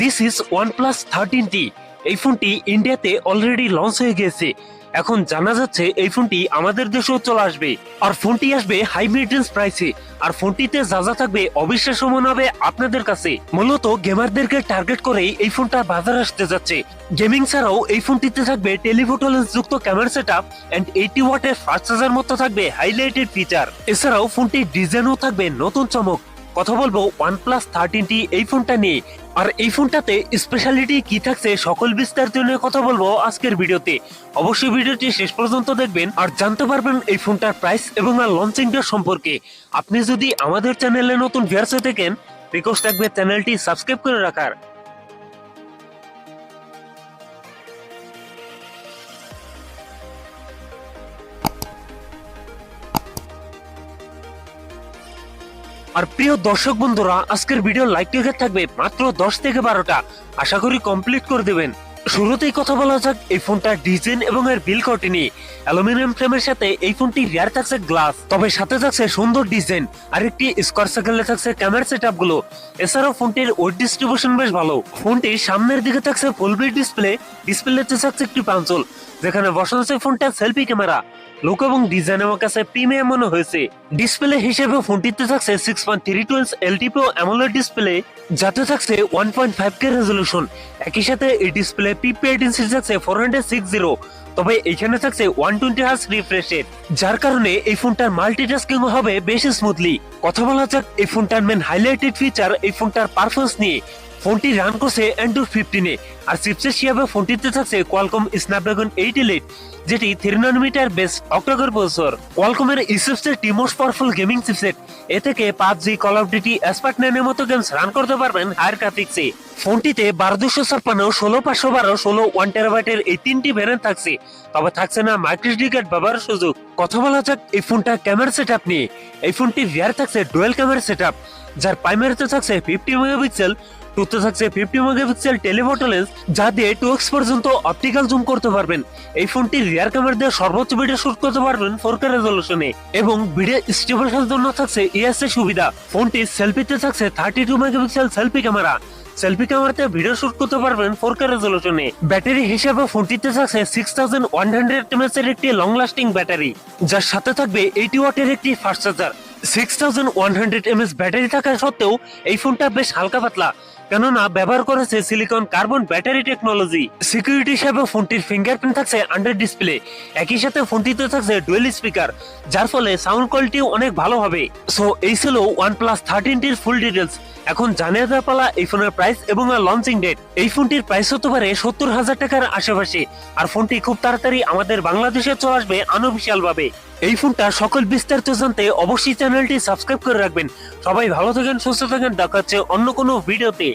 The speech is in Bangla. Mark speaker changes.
Speaker 1: This is OnePlus thirteen T এই ফোনটি ইন্ডিয়াতে অলরেডি লঞ্চ হয়ে গিয়েছে এখন জানা যাচ্ছে এই ফোনটি আমাদের দেশেও চলে আসবে। আর ফোনটি আসবে হাই মেনটেন্স প্রাইসে আর ফোনটিতে যা যা থাকবে অবিশ্বাস্য মনে হবে আপনাদের কাছে। মূলত গেমারদেরকে টার্গেট করেই এই ফোনটা বাজারে আসতে যাচ্ছে। গেমিং ছাড়াও এই ফোনটিতে থাকবে টেলিফোটো লেন্স যুক্ত camera set up and eighty ওয়াটের ফাস্ট চার্জার মতো থাকবে হাইলাইটেড ফিচার এছাড়াও ফোনটির ডিজাইনও থাকবে নতুন চমক। কথা বলব ওয়ানপ্লাস থার্টিনটি থার্টিন এই ফোনটা নিয়ে। আর এই ফোনটাতে স্পেশালিটি কি থাকছে সকল বিস্তারিত নিয়ে কথা বলব আজকের ভিডিওতে। অবশ্যই ভিডিওটি শেষ পর্যন্ত দেখবেন আর জানতে পারবেন এই ফোনটার প্রাইস এবং আর লঞ্চিং ডেট সম্পর্কে। আপনি যদি আমাদের চ্যানেলে নতুন ভিউয়ার্স হয়ে থাকেন রিকোয়েস্ট থাকবে চ্যানেলটি সাবস্ক্রাইব করে রাখার। আর প্রিয় দর্শক বন্ধুরা, আজকের ভিডিও লাইক লেগে থাকবে মাত্র দশ থেকে বারোটা। আশা করি কমপ্লিট করে দেবেন। শুরুতেই কথা বলা যাক এই ফোনটার ডিজাইন এবং এর বিল কোয়ালিটি নিয়ে। অ্যালুমিনিয়াম ফ্রেমের সাথে এই ফোনটি রিয়ার থাকছে গ্লাস তবে সাথে থাকছে সুন্দর ডিজাইন আর একটি স্কোয়ার সার্কেলে থাকছে ক্যামেরা সেটগুলো। এছাড়াও ফোনটির ওয়েট ডিস্ট্রিবিউশন বেশ ভালো। ফোনটির সামনের দিকে থাকছে ফুল ব্রিড ডিসপ্লে ডিসপ্লেতে থাকছে একটি পাঞ্চল, যেখানে বসানো আছে ফোনটা সেলফি ক্যামেরা লুক এবং ডিজাইন আমার কাছে প্রিমিয়াম মনে হয়েছে। ডিসপ্লে হিসেবে ফোনটিতে থাকছে six point three twelve LTPO AMOLED display, যাতে থাকছে one point five K resolution একই সাথে এই ডিসপ্লে পিপি এডিসি থাকছে ফোর হান্ড্রেড সিক্স জিরো তবে এখানে থাকছে ওয়ান টোয়েন্টি হার্স রিফ্রেশের যার কারণে এই ফোনটার মাল্টিটাস্কিং হবে বেশ স্মুথলি কথা বলা যাক এই ফোনটার মেন হাইলাইটেড ফিচার এই ফোনটার পারফরমেন্স নিয়ে। ফোনটি রান করছে অ্যান্ড্রয়েড ফিফটিনে আর চিপসেট হিসাবে ফোনটিতে থাকছে কোয়ালকম স্ন্যাপড্রাগন এইট এলিট যেটি three nanometer base octacore processor কোয়ালকমের এই চিপসেটটি মোস্ট পাওয়ারফুল গেমিং চিপসেট এ থেকে পাবজি কল অফ ডিউটি এসপার্ট নাইনের মতো গেমস রান করতে পারবেন হায়ার গ্রাফিক্সে ফোনটিতে বারো দুশো ছাপ্পান্ন, ষোলো পাঁচশো বারো, ষোলো ওয়ান টেরাবাইটের এই তিনটি ভ্যারিয়েন্ট থাকছে। তবে থাকছে না মাইক্রোসডি কার্ড ব্যবহারের সুযোগ। কথা বলা যাক এই ফোনটা ক্যামেরা সেট আপ নিয়ে। এই ফোনটির রিয়ার থাকছে ডুয়েল ক্যামেরা সেট আপ যার প্রাইমারিতে থাকছে ফিফটি মেগাপিক্সেল টুতে থাকছে ফিফটি মেগাপিক্সেল টেলিফোটো লেন্স যা দিয়ে টু এক্স পর্যন্ত অপটিক্যাল জুম করতে পারবেন। এই ফোনটির রিয়ার ক্যামেরা দিয়ে সর্বোচ্চ ভিডিও শুট করতে পারবেন ফোর কে রেজলিউশনে এবং ভিডিও জন্য থাকছে ইএসএ সুবিধা। ফোনটি সেলফিতে থাকছে thirty two megapixel selfie camera selfie ক্যামেরাতে ভিডিও শুট করতে পারবেন ফোর কে রেজলিউশনে ব্যাটারি হিসেবে ফোনটিতে থাকছে six thousand one hundred mAh এর একটি লং লাস্টিং ব্যাটারি যার সাথে থাকবে এইটি ওয়াটের একটি fast charger six thousand one hundred mAh battery থাকা সত্ত্বেও এই ফোনটা বেশ হালকা পাতলা। কেননা ব্যবহার করেছে silicon carbon battery technology security হিসাবে ফোনটির ফিঙ্গারপ্রিন্ট থাকছে আন্ডার ডিসপ্লে একই সাথে ফোনটিতে থাকছে ডুয়েল স্পিকার যার ফলে সাউন্ড কোয়ালিটি অনেক ভালো হবে। সো এই ছিল ওয়ান প্লাস থার্টিন টির ফুল ডিটেলস এখন জানিয়ে দেওয়া পালা এই ফোনের প্রাইস এবং লঞ্চিং ডেট এই ফোনটির প্রাইস হতে পারে সত্তর হাজার টাকার আশেপাশে। আর ফোনটি খুব তাড়াতাড়ি আমাদের বাংলাদেশে চলে আসবে আনঅফিসিয়াল ভাবে এই ফোনটা সকল বিস্তারিত জানতে অবশ্যই চ্যানেলটি সাবস্ক্রাইব করে রাখবেন। সবাই ভালো থাকেন, সুস্থ থাকেন। দেখা হচ্ছে অন্য কোনো ভিডিওতে